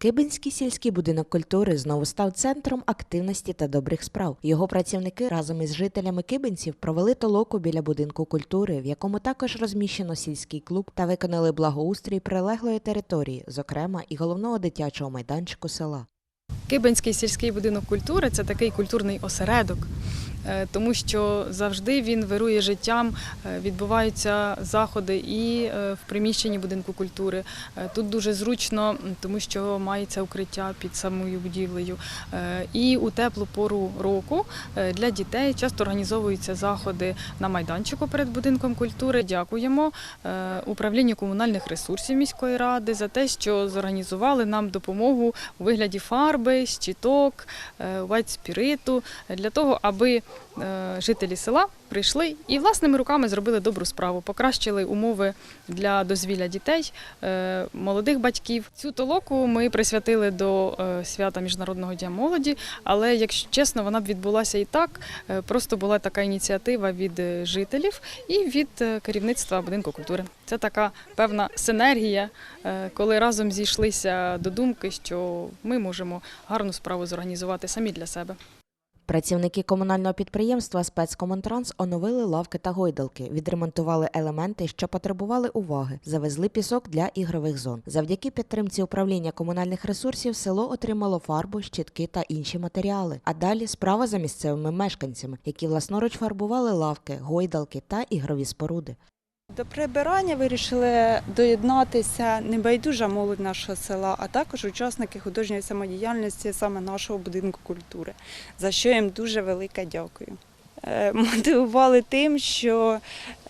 Кибинський сільський будинок культури знову став центром активності та добрих справ. Його працівники разом із жителями Кибинців провели толоку біля будинку культури, в якому також розміщено сільський клуб та виконали благоустрій прилеглої території, зокрема і головного дитячого майданчику села. Кибенський сільський будинок культури це такий культурний осередок, тому що завжди він вирує життям, е, відбуваються заходи і е, в приміщенні будинку культури. Е, Тут дуже зручно, тому що мається укриття під самою будівлею. Е, І у теплу пору року е, для дітей часто організовуються заходи на майданчику перед будинком культури. Дякуємо е, управлінню комунальних ресурсів міської ради за те, що зорганізували нам допомогу у вигляді фарби, щиток, е, вайт-спіриту для того, аби е, жителі села прийшли і власними руками зробили добру справу, покращили умови для дозвілля дітей, е, молодих батьків. Цю толоку ми присвятили до е, свята Міжнародного дня молоді, але якщо чесно, вона б відбулася і так. Е, Просто була така ініціатива від е, жителів і від е, керівництва будинку культури. Це така певна синергія, е, коли разом зійшлися до думки, що ми можемо гарну справу зорганізувати самі для себе. Працівники комунального підприємства спецкомунтранс оновили лавки та гойдалки, відремонтували елементи, що потребували уваги, завезли пісок для ігрових зон. Завдяки підтримці управління комунальних ресурсів село отримало фарбу, щітки та інші матеріали. А далі справа за місцевими мешканцями, які власноруч фарбували лавки, гойдалки та ігрові споруди. До прибирання вирішили доєднатися небайдужа молодь нашого села, а також учасники художньої самодіяльності саме нашого будинку культури, за що їм дуже велике дякую. Е, Мотивували тим, що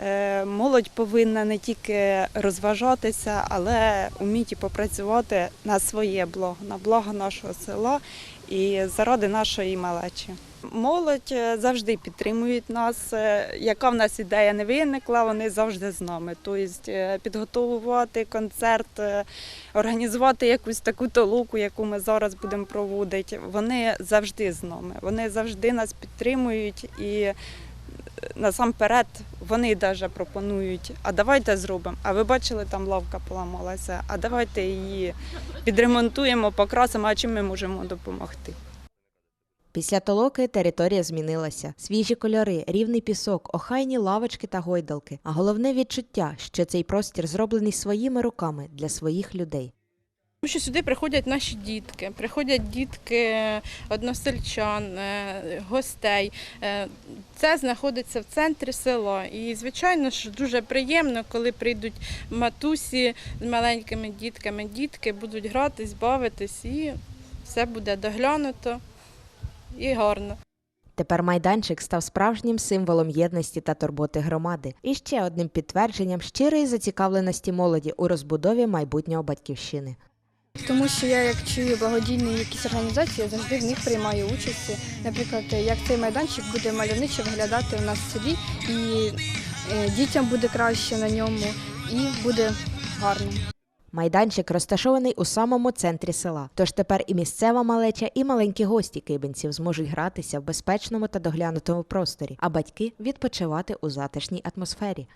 е, молодь повинна не тільки розважатися, але вміти попрацювати на своє благо, на благо нашого села і заради нашої малечі. Молодь е, завжди підтримують нас. е, Яка в нас ідея не виникла, вони завжди з нами. Тобто е, підготовувати концерт, організувати якусь таку толуку, яку ми зараз будемо проводити. Вони завжди з нами. Вони завжди нас підтримують і насамперед вони навіть пропонують, а давайте зробимо. А ви бачили, там лавка поламалася, а давайте її підремонтуємо, покрасимо, а чим ми можемо допомогти. Після толоки територія змінилася. Свіжі кольори, рівний пісок, охайні лавочки та гойдалки. А головне відчуття, що цей простір зроблений своїми руками для своїх людей. Тому що сюди приходять наші дітки, приходять дітки односельчан, е, гостей. Е, Це знаходиться в центрі села. І, звичайно ж, дуже приємно, коли прийдуть матусі з маленькими дітками. Дітки будуть гратись, бавитись, і все буде доглянуто і гарно. Тепер майданчик став справжнім символом єдності та турботи громади і ще одним підтвердженням щирої зацікавленості молоді у розбудові майбутнього батьківщини. Тому що я як чую благодійні якісь організації, я завжди в них приймаю участь. Наприклад, як цей майданчик буде мальовниче виглядати у нас в селі, і е, дітям буде краще на ньому, і буде гарно. Майданчик розташований у самому центрі села. Тож тепер і місцева малеча, і маленькі гості кибинців зможуть гратися в безпечному та доглянутому просторі, а батьки відпочивати у затишній атмосфері.